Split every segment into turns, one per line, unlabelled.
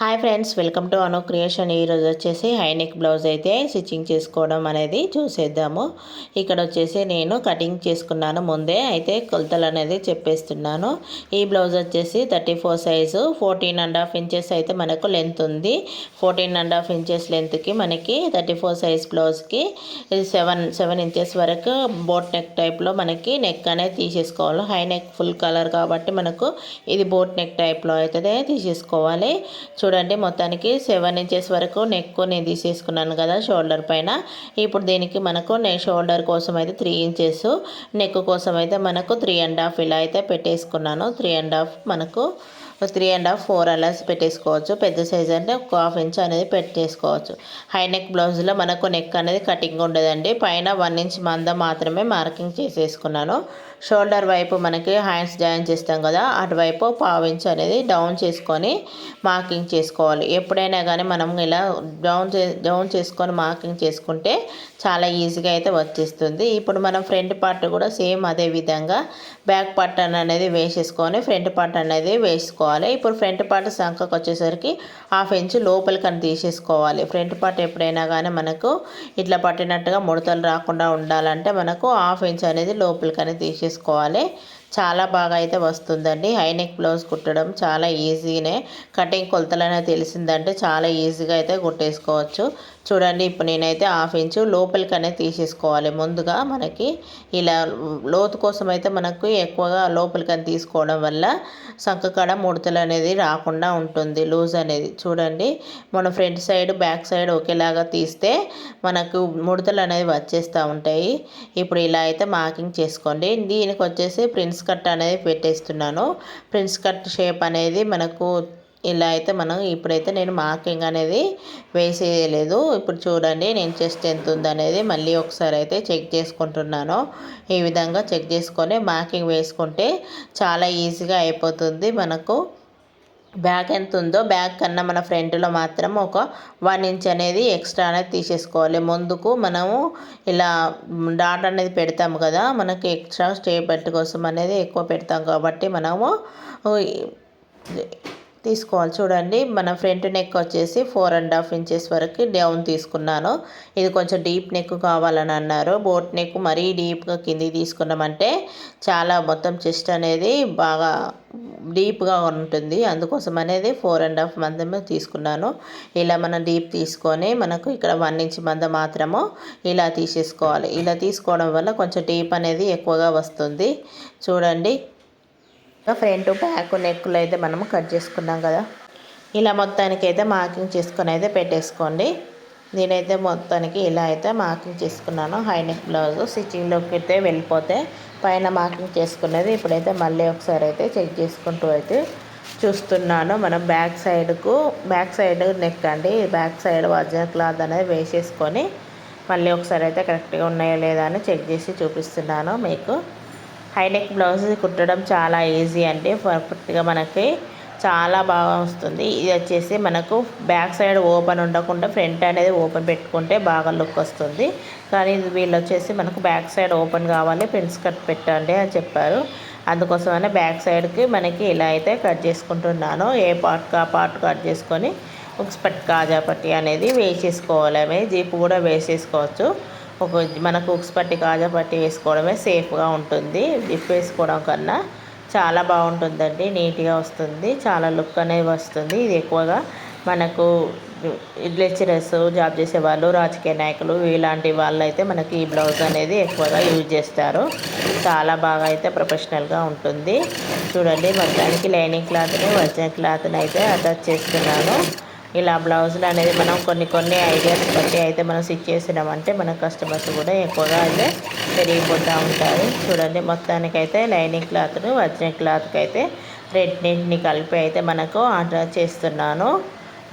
Hi friends welcome to Anu creation. ఈరోజు వచ్చేసి high neck blouse అయితే స్టిచ్చింగ్ చేసుకోవడం అనేది చూసేద్దాము. ఇక్కడ వచ్చేసి నేను కటింగ్ చేసుకున్నాను ముందే అయితే కొలతలు అనేది చెప్పేస్తున్నాను. ఈ బ్లౌజ్ వచ్చేసి thirty four size fourteen and half inches అయితే మనకు లెంత్ ఉంది. ఫోర్టీన్ అండ్ హాఫ్ ఇంచెస్ లెంత్కి మనకి థర్టీ ఫోర్ సైజ్ బ్లౌజ్కి సెవెన్ సెవెన్ ఇంచెస్ వరకు బోట్ నెక్ టైప్లో మనకి నెక్ అనేది తీసేసుకోవాలి. హై నెక్ ఫుల్ కలర్ కాబట్టి మనకు ఇది బోట్ నెక్ టైప్లో అయితే తీసేసుకోవాలి. చూడండి మొత్తానికి సెవెన్ ఇంచెస్ వరకు నెక్ నేను తీసేసుకున్నాను కదా షోల్డర్ పైన. ఇప్పుడు దీనికి మనకు నే షోల్డర్ కోసం అయితే త్రీ ఇంచెస్ నెక్ కోసం అయితే మనకు త్రీ అండ్ హాఫ్ ఇలా అయితే పెట్టేసుకున్నాను. త్రీ అండ్ హాఫ్ మనకు త్రీ అండ్ హాఫ్ ఫోర్ అలా పెట్టేసుకోవచ్చు. పెద్ద సైజ్ అంటే ఒక హాఫ్ ఇంచ్ అనేది పెట్టేసుకోవచ్చు. హై నెక్ బ్లౌజ్లో మనకు నెక్ అనేది కటింగ్ ఉండదండి. పైన వన్ ఇంచ్ మంద మాత్రమే మార్కింగ్ చేసేసుకున్నాను. షోల్డర్ వైపు మనకి హ్యాండ్స్ జాయిన్ చేస్తాం కదా అటువైపు పావించ్ అనేది డౌన్ చేసుకొని మార్కింగ్ చేసుకోవాలి. ఎప్పుడైనా కానీ మనం ఇలా డౌన్ చే డౌన్ చేసుకొని మార్కింగ్ చేసుకుంటే చాలా ఈజీగా అయితే వచ్చేస్తుంది. ఇప్పుడు మనం ఫ్రంట్ పార్ట్ కూడా సేమ్ అదే విధంగా బ్యాక్ పార్ట్ అనేది వేసేసుకొని ఫ్రంట్ పార్ట్ అనేది వేసుకోవాలి. ఇప్పుడు ఫ్రంట్ పార్ట్ సంఖకు వచ్చేసరికి హాఫ్ ఇంచ్ లోపలికని తీసేసుకోవాలి. ఫ్రంట్ పార్ట్ ఎప్పుడైనా కానీ మనకు ఇట్లా పట్టినట్టుగా ముడతలు రాకుండా ఉండాలంటే మనకు హాఫ్ ఇంచ్ అనేది లోపలికని తీసేసుకోవాలి. చేసుకోవాలి. చాలా బాగా అయితే వస్తుందండి. హైనెక్ బ్లౌజ్ కుట్టడం చాలా ఈజీనే. కటింగ్ కొలతలనే తెలిసిందంటే చాలా ఈజీగా అయితే కుట్టేసుకోవచ్చు. చూడండి ఇప్పుడు నేనైతే హాఫ్ ఇంచు లోపలికనే తీసేసుకోవాలి. ముందుగా మనకి ఇలా లోతు కోసం అయితే మనకు ఎక్కువగా లోపలికని తీసుకోవడం వల్ల సంకకాడ ముడతలు అనేది రాకుండా ఉంటుంది. లూజ్ అనేది చూడండి. మన ఫ్రంట్ సైడ్ బ్యాక్ సైడ్ ఒకేలాగా తీస్తే మనకు ముడతలు అనేది వచ్చేస్తూ ఉంటాయి. ఇప్పుడు ఇలా అయితే మార్కింగ్ చేసుకోండి. దీనికి వచ్చేసి ప్రిన్స్ కట్ అనేది పెట్టేస్తున్నాను. ప్రిన్స్ కట్ షేప్ అనేది మనకు ఇలా అయితే మనం ఇప్పుడైతే నేను మార్కింగ్ అనేది వేసేయలేదు. ఇప్పుడు చూడండి నేను చెస్ట్ ఎంత ఉందనేది మళ్ళీ ఒకసారి అయితే చెక్ చేసుకుంటున్నాను. ఈ విధంగా చెక్ చేసుకొని మార్కింగ్ వేసుకుంటే చాలా ఈజీగా అయిపోతుంది మనకు. బ్యాక్ ఎంత ఉందో బ్యాక్ కన్నా మన ఫ్రంట్లో మాత్రం ఒక వన్ ఇంచ్ అనేది ఎక్స్ట్రా అనేది తీసేసుకోవాలి. ముందుకు మనము ఇలా డాట్ అనేది పెడతాము కదా మనకి ఎక్స్ట్రా స్టే బెల్ట్ కోసం అనేది ఎక్కువ పెడతాం కాబట్టి మనము తీసుకోవాలి. చూడండి మన ఫ్రంట్ నెక్ వచ్చేసి ఫోర్ అండ్ హాఫ్ ఇంచెస్ వరకు డౌన్ తీసుకున్నాను. ఇది కొంచెం డీప్ నెక్ కావాలని అన్నారు. బోట్ నెక్ మరీ డీప్గా కిందికి తీసుకున్నామంటే చాలా మొత్తం చెస్ట్ అనేది బాగా డీప్గా ఉంటుంది. అందుకోసం అనేది ఫోర్ అండ్ హాఫ్ మందమే తీసుకున్నాను. ఇలా మనం డీప్ తీసుకొని మనకు ఇక్కడ వన్ ఇంచ్ మంద మాత్రము ఇలా తీసేసుకోవాలి. ఇలా తీసుకోవడం వల్ల కొంచెం డీప్ అనేది ఎక్కువగా వస్తుంది. చూడండి ఫ్రంట్ బ్యాక్ నెక్లు అయితే మనము కట్ చేసుకున్నాం కదా. ఇలా మొత్తానికి అయితే మార్కింగ్ చేసుకొని అయితే పెట్టేసుకోండి. నేనైతే మొత్తానికి ఇలా అయితే మార్కింగ్ చేసుకున్నాను. హై నెక్ బ్లౌజ్ స్టిచ్చింగ్లోకి అయితే వెళ్ళిపోతే పైన మార్కింగ్ చేసుకున్నది ఇప్పుడైతే మళ్ళీ ఒకసారి అయితే చెక్ చేసుకుంటూ అయితే చూస్తున్నాను. మనం బ్యాక్ సైడ్కు బ్యాక్ సైడ్ నెక్ అండి. బ్యాక్ సైడ్ ఒరిజినల్ క్లాత్ అనేది వేసేసుకొని మళ్ళీ ఒకసారి అయితే కరెక్ట్గా ఉన్నాయో లేదా అని చెక్ చేసి చూపిస్తున్నాను మీకు. హైనెక్ బ్లౌజ్ కుట్టడం చాలా ఈజీ అండి. పర్ఫెక్ట్గా మనకి చాలా బాగా వస్తుంది. ఇది వచ్చేసి మనకు బ్యాక్ సైడ్ ఓపెన్ ఉండకుండా ఫ్రంట్ అనేది ఓపెన్ పెట్టుకుంటే బాగా లుక్ వస్తుంది. కానీ వీళ్ళు వచ్చేసి మనకు బ్యాక్ సైడ్ ఓపెన్ కావాలి ప్రిన్స్ కట్ పెట్టండి అని చెప్పారు. అందుకోసమనే బ్యాక్ సైడ్కి మనకి ఇలా అయితే కట్ చేసుకుంటున్నాను. ఏ పార్ట్ ఆ పార్ట్ కట్ చేసుకొని ఉక్స్పట్ కాజా పట్టి అనేది వేసేసుకోవాలి. జీపు కూడా వేసేసుకోవచ్చు. ఒక మనకు ఉక్స్ పట్టి కాజా పట్టి వేసుకోవడమే సేఫ్గా ఉంటుంది. డిప్ వేసుకోవడం కన్నా చాలా బాగుంటుందండి. నీట్గా వస్తుంది. చాలా లుక్ అనేది వస్తుంది. ఇది ఎక్కువగా మనకు లెక్చరర్స్ జాబ్ చేసే వాళ్ళు రాజకీయ నాయకులు ఇలాంటి వాళ్ళు అయితే మనకి ఈ బ్లౌజ్ అనేది ఎక్కువగా యూజ్ చేస్తారు. చాలా బాగా అయితే ప్రొఫెషనల్గా ఉంటుంది. చూడండి మొత్తానికి లైనింగ్ క్లాత్ని వర్జిన్ క్లాత్ని అయితే అటాచ్ చేస్తున్నాను. ఇలా బ్లౌజులు అనేది మనం కొన్ని కొన్ని ఐడియాస్ బట్టి అయితే మనం స్టిచ్ చేసినామంటే మన కస్టమర్స్ కూడా ఎక్కువగా అయితే పెరిగిపోతూ ఉంటారు. చూడండి మొత్తానికైతే లైనింగ్ క్లాత్ను వచ్చిన క్లాత్కి అయితే రెండింటిని కలిపి అయితే మనకు ఆర్డర్ చేస్తున్నాను.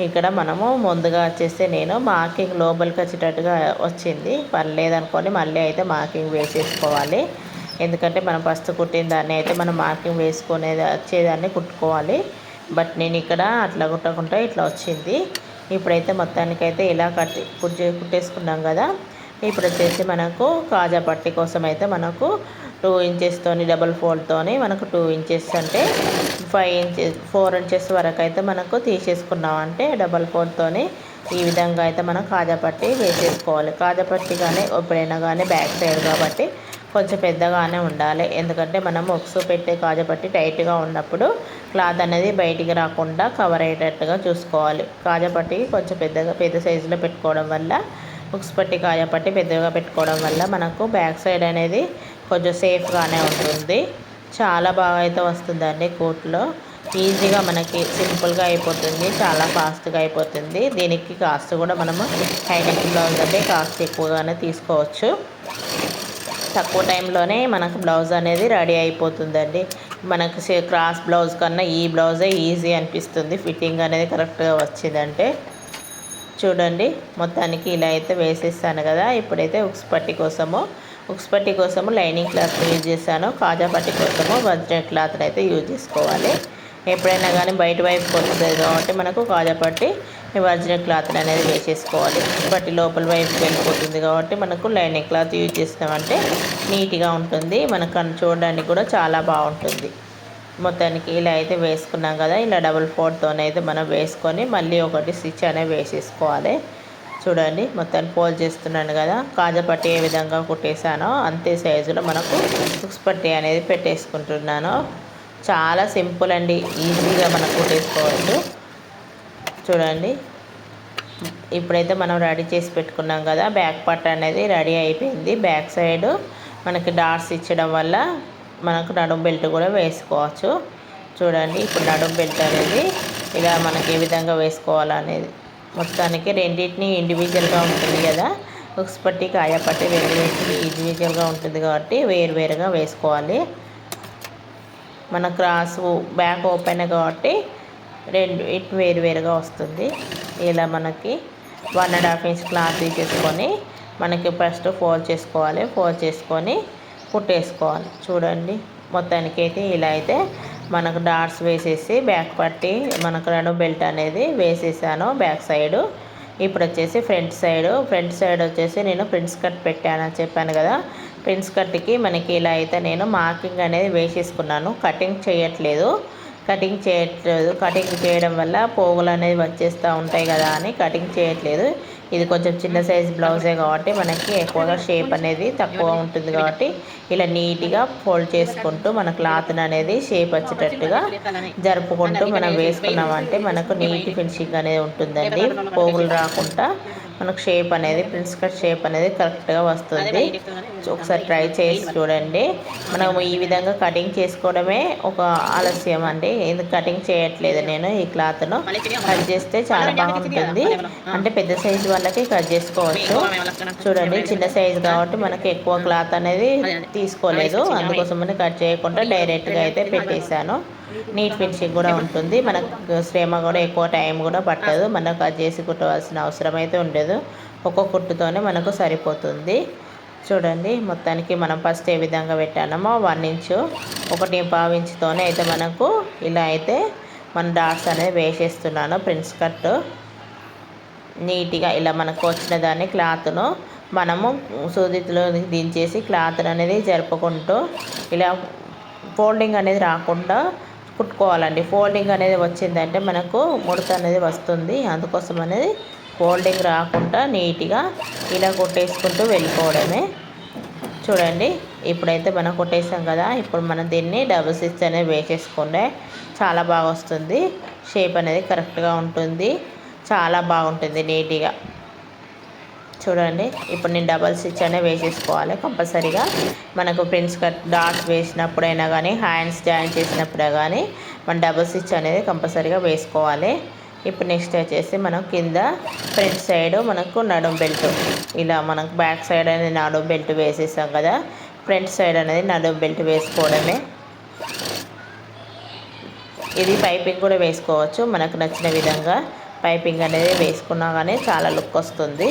ఇక్కడ మనము ముందుగా వచ్చేస్తే నేను మార్కింగ్ లోపలికి వచ్చేటట్టుగా వచ్చింది. పర్లేదు మళ్ళీ అయితే మార్కింగ్ వేసేసుకోవాలి. ఎందుకంటే మనం ఫస్ట్ కుట్టిన దాన్ని అయితే మనం మార్కింగ్ వేసుకునేది వచ్చేదాన్ని కుట్టుకోవాలి. బట్ నేను ఇక్కడ అట్లా కుట్టకుండా ఇట్లా వచ్చింది. ఇప్పుడైతే మొత్తానికైతే ఇలా కట్టి కుట్టే కుట్టేసుకున్నాం కదా. ఇప్పుడు వచ్చేసి మనకు కాజా పట్టి కోసం అయితే మనకు టూ ఇంచెస్తోని డబల్ ఫోల్డ్తోని మనకు టూ ఇంచెస్ అంటే ఫైవ్ ఇంచెస్ ఫోర్ ఇంచెస్ వరకు అయితే మనకు తీసేసుకున్నామంటే డబల్ ఫోర్తోని ఈ విధంగా అయితే మనం కాజాపట్టి వేసేసుకోవాలి. కాజాపట్టి కానీ ఎప్పుడైనా కానీ బ్యాక్ సైడ్ కాబట్టి కొంచెం పెద్దగానే ఉండాలి. ఎందుకంటే మనం ఒక్సు పెట్టే కాజాపట్టి టైట్గా ఉన్నప్పుడు క్లాత్ అనేది బయటికి రాకుండా కవర్ అయ్యేటట్టుగా చూసుకోవాలి. కాజాపట్టి కొంచెం పెద్దగా పెద్ద సైజులో పెట్టుకోవడం వల్ల ఉక్స్ పట్టి కాజాపట్టి పెద్దగా పెట్టుకోవడం వల్ల మనకు బ్యాక్ సైడ్ అనేది కొంచెం సేఫ్గానే ఉంటుంది. చాలా బాగా అయితే వస్తుందండి కోట్లో. ఈజీగా మనకి సింపుల్గా అయిపోతుంది చాలా ఫాస్ట్గా అయిపోతుంది. దీనికి కాస్ట్ కూడా మనము హైనెక్ బ్లౌజ్ అంటే కాస్ట్ ఎక్కువగానే తీసుకోవచ్చు. తక్కువ టైంలోనే మనకు బ్లౌజ్ అనేది రెడీ అయిపోతుందండి. మనకు క్రాస్ బ్లౌజ్ కన్నా ఈ బ్లౌజే ఈజీ అనిపిస్తుంది. ఫిట్టింగ్ అనేది కరెక్ట్గా వచ్చిందంటే. చూడండి మొత్తానికి ఇలా అయితే వేసేస్తాను కదా. ఇప్పుడైతే ఉక్స్ పట్టి కోసము ఉక్స్ పట్టి కోసము లైనింగ్ క్లాత్ యూజ్ చేశాను. కాజా పట్టి కోసము వజ్ర క్లాత్ అయితే యూజ్ చేసుకోవాలి. ఎప్పుడైనా కానీ బయట వైపు వస్తుంది కాబట్టి మనకు కాజా పట్టి ఒరిజినల్ క్లాత్ అనేది వేసేసుకోవాలి. బట్టి లోపల వైపు వెళ్ళిపోతుంది కాబట్టి మనకు లైనింగ్ క్లాత్ యూజ్ చేస్తామంటే నీట్గా ఉంటుంది. మనకు చూడడానికి కూడా చాలా బాగుంటుంది. మొత్తానికి ఇలా అయితే వేసుకున్నాం కదా ఇలా డబుల్ ఫోర్తోనైతే మనం వేసుకొని మళ్ళీ ఒకటి స్టిచ్ అనేది వేసేసుకోవాలి. చూడండి మొత్తాన్ని పోల్ చేస్తున్నాను కదా. కాజా పట్టి ఏ విధంగా కుట్టేసానో అంతే సైజులో మనకు బుక్స్ పట్టి అనేది పెట్టేసుకుంటున్నాను. చాలా సింపుల్ అండి ఈజీగా మనం కుట్టేసుకోవచ్చు. చూడండి. ఇప్పుడైతే మనం రెడీ చేసి పెట్టుకున్నాం కదా బ్యాక్ పార్ట్ అనేది రెడీ అయిపోయింది. బ్యాక్ సైడ్ మనకి డాట్స్ ఇచ్చడం వల్ల మనకు నడుం బెల్ట్ కూడా వేసుకోవచ్చు. చూడండి ఇప్పుడు నడుం బెల్ట్ అనేది ఇలా మనకి ఏ విధంగా వేసుకోవాలనేది. మొత్తానికి రెండింటిని ఇండివిజువల్గా ఉంటుంది కదా ఉక్స్ పట్టి కాయపట్టి పట్టి వేసి ఇండివిజువల్గా ఉంటుంది కాబట్టి వేరువేరుగా వేసుకోవాలి. మన క్రాస్ బ్యాక్ ఓపెన్ కాబట్టి రెండు ఇటు వేరు వేరుగా వస్తుంది. ఇలా మనకి one and half inch cloth తీసేసుకొని మనకి ఫస్ట్ ఫోల్డ్ చేసుకోవాలి. ఫోల్డ్ చేసుకొని కుట్టేసుకోవాలి. చూడండి మొత్తానికి అయితే ఇలా అయితే మనకు డాట్స్ వేసేసి బ్యాక్ పట్టి మనకు రెండు బెల్ట్ అనేది వేసేసాను బ్యాక్ సైడు ఇప్పుడు వచ్చేసి ఫ్రంట్ సైడ్ ఫ్రంట్ సైడ్ వచ్చేసి నేను ప్రిన్స్ కట్ పెట్టానని చెప్పాను కదా. ప్రిన్స్ కట్కి మనకి ఇలా అయితే నేను మార్కింగ్ అనేది వేసేసుకున్నాను. కటింగ్ చేయట్లేదు. కటింగ్ చేయట్లేదు. కటింగ్ చేయడం వల్ల పోగులు అనేది వచ్చేస్తూ ఉంటాయి కదా అని కటింగ్ చేయట్లేదు. ఇది కొంచెం చిన్న సైజ్ బ్లౌజే కాబట్టి మనకి ఎక్కువగా షేప్ అనేది తక్కువ ఉంటుంది కాబట్టి ఇలా నీట్గా ఫోల్డ్ చేసుకుంటూ మన క్లాత్ని అనేది షేప్ వచ్చేటట్టుగా జరుపుకుంటూ మనం వేసుకున్నామంటే మనకు నీట్ ఫినిషింగ్ అనేది ఉంటుందండి. పోగులు రాకుండా మనకు షేప్ అనేది ప్రిన్స్ కట్ షేప్ అనేది కరెక్ట్గా వస్తుంది. ఒకసారి ట్రై చేసి చూడండి. మనం ఈ విధంగా కటింగ్ చేసుకోవడమే ఒక ఆలస్యం అండి. ఎందుకు కటింగ్ చేయట్లేదు నేను ఈ క్లాత్ను కట్ చేస్తే చాలా బాగుంటుంది. అంటే పెద్ద సైజు వాళ్ళకి కట్ చేసుకోవచ్చు. చూడండి చిన్న సైజు కాబట్టి మనకి ఎక్కువ క్లాత్ అనేది తీసుకోలేదు. అందుకోసమని కట్ చేయకుండా డైరెక్ట్గా అయితే పెట్టేశాను. నీట్ ఫినిషింగ్ కూడా ఉంటుంది. మనకు శ్రమ కూడా ఎక్కువ టైం కూడా పట్టదు. మనకు అది చేసి కుట్టవలసిన అవసరం అయితే ఉండదు. ఒక్కొక్క కుట్టుతోనే మనకు సరిపోతుంది. చూడండి మొత్తానికి మనం ఫస్ట్ ఏ విధంగా పెట్టానమో వన్ ఇంచు ఒకటి పావు ఇంచుతోనే అయితే మనకు ఇలా అయితే మన డాట్స్ అనేది వేసేస్తున్నాను ప్రిన్స్ కట్ నీట్గా ఇలా మనకు వచ్చిన దాన్ని క్లాత్ను మనము సూదిలో దించేసి క్లాత్ అనేది జరుపుకుంటూ ఇలా ఫోల్డింగ్ అనేది రాకుండా కుట్టుకోవాలండి. ఫోల్డింగ్ అనేది వచ్చిందంటే మనకు ముడత అనేది వస్తుంది. అందుకోసం అనేది ఫోల్డింగ్ రాకుండా నీట్గా ఇలా కొట్టేసుకుంటూ వెళ్ళిపోవడమే. చూడండి ఇప్పుడైతే మనం కొట్టేసాం కదా ఇప్పుడు మనం దీన్ని డబుల్ స్టిచ్ అనేది వేసేసుకుంటే చాలా బాగా వస్తుంది షేప్ అనేది కరెక్ట్గా ఉంటుంది. చాలా బాగుంటుంది నీట్గా. చూడండి. ఇప్పుడు నేను డబల్ స్టిచ్ అనేది వేసేసుకోవాలి. కంపల్సరీగా మనకు ప్రిన్స్ కట్ డాట్స్ వేసినప్పుడైనా కానీ హ్యాండ్స్ జాయిన్ చేసినప్పుడే కానీ మనం డబల్ స్టిచ్ అనేది కంపల్సరీగా వేసుకోవాలి. ఇప్పుడు నెక్స్ట్ వచ్చేసి మనం కింద ఫ్రంట్ సైడ్ మనకు నడుం బెల్ట్ ఇలా మనకు బ్యాక్ సైడ్ అనేది నడుం బెల్ట్ వేసేసాం కదా. ఫ్రంట్ సైడ్ అనేది నడుం బెల్ట్ వేసుకోవడమే. ఇది పైపింగ్ కూడా వేసుకోవచ్చు. మనకు నచ్చిన విధంగా పైపింగ్ అనేది వేసుకున్నా కానీ చాలా లుక్ వస్తుంది.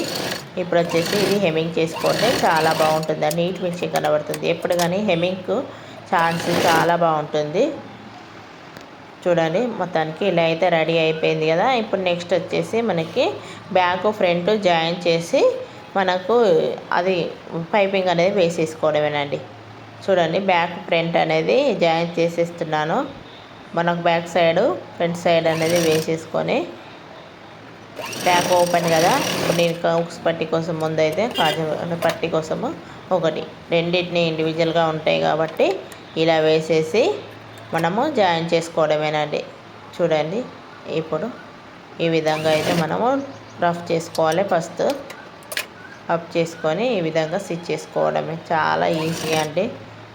ఇప్పుడు వచ్చేసి ఇది హెమింగ్ చేసుకుంటే చాలా బాగుంటుంది. నీట్ మిషన్ కనబడుతుంది. ఎప్పుడు కానీ హెమింగ్కు ఛాన్స్ చాలా బాగుంటుంది. చూడండి మొత్తానికి ఇలా అయితే రెడీ అయిపోయింది కదా. ఇప్పుడు నెక్స్ట్ వచ్చేసి మనకి బ్యాక్ ఫ్రంట్ జాయిన్ చేసి మనకు అది పైపింగ్ అనేది వేసేసుకోవడమేనండి. చూడండి బ్యాక్ ఫ్రంట్ అనేది జాయిన్ చేసేస్తున్నాను. మనకు బ్యాక్ సైడ్ ఫ్రంట్ సైడ్ అనేది వేసేసుకొని బ్యాక్ ఓపెన్ కదా. ఇప్పుడు నేను కౌక్స్ పట్టి కోసం ముందైతే కాజు పట్టి కోసము ఒకటి. రెండింటిని ఇండివిజువల్గా ఉంటాయి కాబట్టి ఇలా వేసేసి మనము జాయిన్ చేసుకోవడమేనండి. చూడండి. ఇప్పుడు ఈ విధంగా అయితే మనము రఫ్ చేసుకోవాలి. ఫస్ట్ అప్ చేసుకొని ఈ విధంగా స్టిచ్ చేసుకోవడమే. చాలా ఈజీ అండి.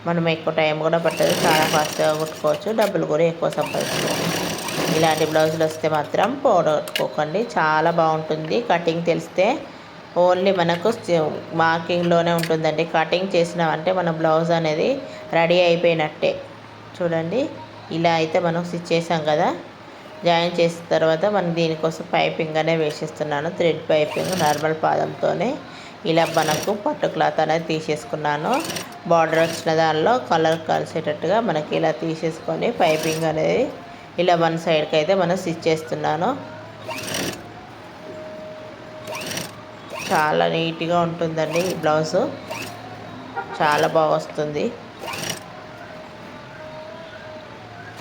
మనం ఎక్కువ టైం కూడా పట్టదు. చాలా ఫాస్ట్గా కుట్టుకోవచ్చు. డబ్బులు కూడా ఎక్కువ సంపాదించుకోవచ్చు. ఇలాంటి బ్లౌజులు వస్తే మాత్రం పోగొట్టుకోకండి చాలా బాగుంటుంది. కటింగ్ తెలిస్తే ఓన్లీ మనకు మార్కింగ్లోనే ఉంటుందండి. కటింగ్ చేసినామంటే మన బ్లౌజ్ అనేది రెడీ అయిపోయినట్టే. చూడండి. ఇలా అయితే మనం స్టిచ్ చేసాం కదా. జాయిన్ చేసిన తర్వాత మనం దీనికోసం పైపింగ్ అనే వేసేస్తున్నాను. థ్రెడ్ పైపింగ్ నార్మల్ పాదంతోనే. ఇలా మనకు పట్టు క్లాత్ అనేది తీసేసుకున్నాను. బార్డర్ వచ్చిన దానిలో కలర్ కలిసేటట్టుగా మనకి ఇలా తీసేసుకొని పైపింగ్ అనేది ఇలా వన్ సైడ్కి అయితే మనం స్టిచ్ చేస్తున్నాను. చాలా నీట్గా ఉంటుందండి ఈ బ్లౌజు. చాలా బాగా వస్తుంది.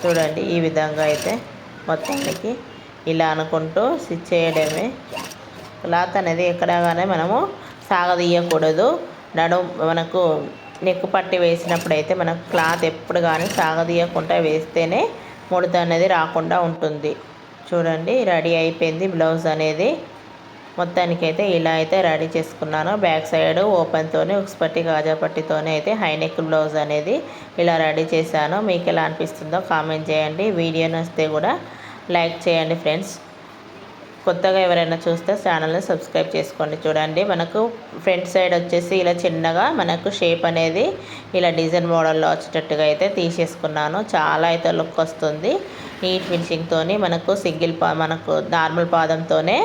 చూడండి ఈ విధంగా అయితే మొత్తానికి ఇలా అనుకుంటూ స్టిచ్ చేయడమే. క్లాత్ అనేది ఎక్కడ కానీ మనము సాగదీయకూడదు. నడు మనకు నెక్కు పట్టి వేసినప్పుడు అయితే మనకు క్లాత్ ఎప్పుడు కానీ సాగదీయకుండా వేస్తేనే ముడత అనేది రాకుండా ఉంటుంది. చూడండి రెడీ అయిపోయింది. బ్లౌజ్ అనేది మొత్తానికైతే ఇలా అయితే రెడీ చేసుకున్నాను. బ్యాక్ సైడ్ ఓపెన్తోనే ఉక్స్పట్టి గాజాపట్టితోనే అయితే హైనెక్ బ్లౌజ్ అనేది ఇలా రెడీ చేశాను. మీకు ఎలా అనిపిస్తుందో కామెంట్ చేయండి. వీడియో నచ్చితే కూడా లైక్ చేయండి ఫ్రెండ్స్. కొత్తగా ఎవరైనా చూస్తే ఛానల్ని సబ్స్క్రైబ్ చేసుకోండి. చూడండి మనకు ఫ్రంట్ సైడ్ వచ్చేసి ఇలా చిన్నగా మనకు షేప్ అనేది ఇలా డిజైన్ మోడల్లో వచ్చేటట్టుగా అయితే తీసేసుకున్నాను. చాలా అయితే లుక్ వస్తుంది. నీట్ ఫినిషింగ్తో మనకు సింగిల్ పా మనకు నార్మల్ పాదంతోనే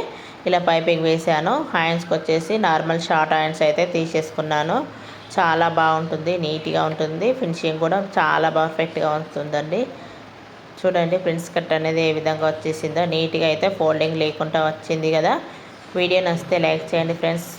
ఇలా పైపింగ్ వేసాను హ్యాండ్స్కి వచ్చేసి నార్మల్ షార్ట్ హ్యాండ్స్ అయితే తీసేసుకున్నాను. చాలా బాగుంటుంది నీట్గా ఉంటుంది. ఫినిషింగ్ కూడా చాలా పర్ఫెక్ట్గా వస్తుందండి చూడండి ప్రిన్స్ కట్ అనేది ఏ విధంగా వచ్చేసిందో. నీట్గా అయితే ఫోల్డింగ్ లేకుండా వచ్చింది కదా. వీడియో నచ్చితే లైక్ చేయండి ఫ్రెండ్స్.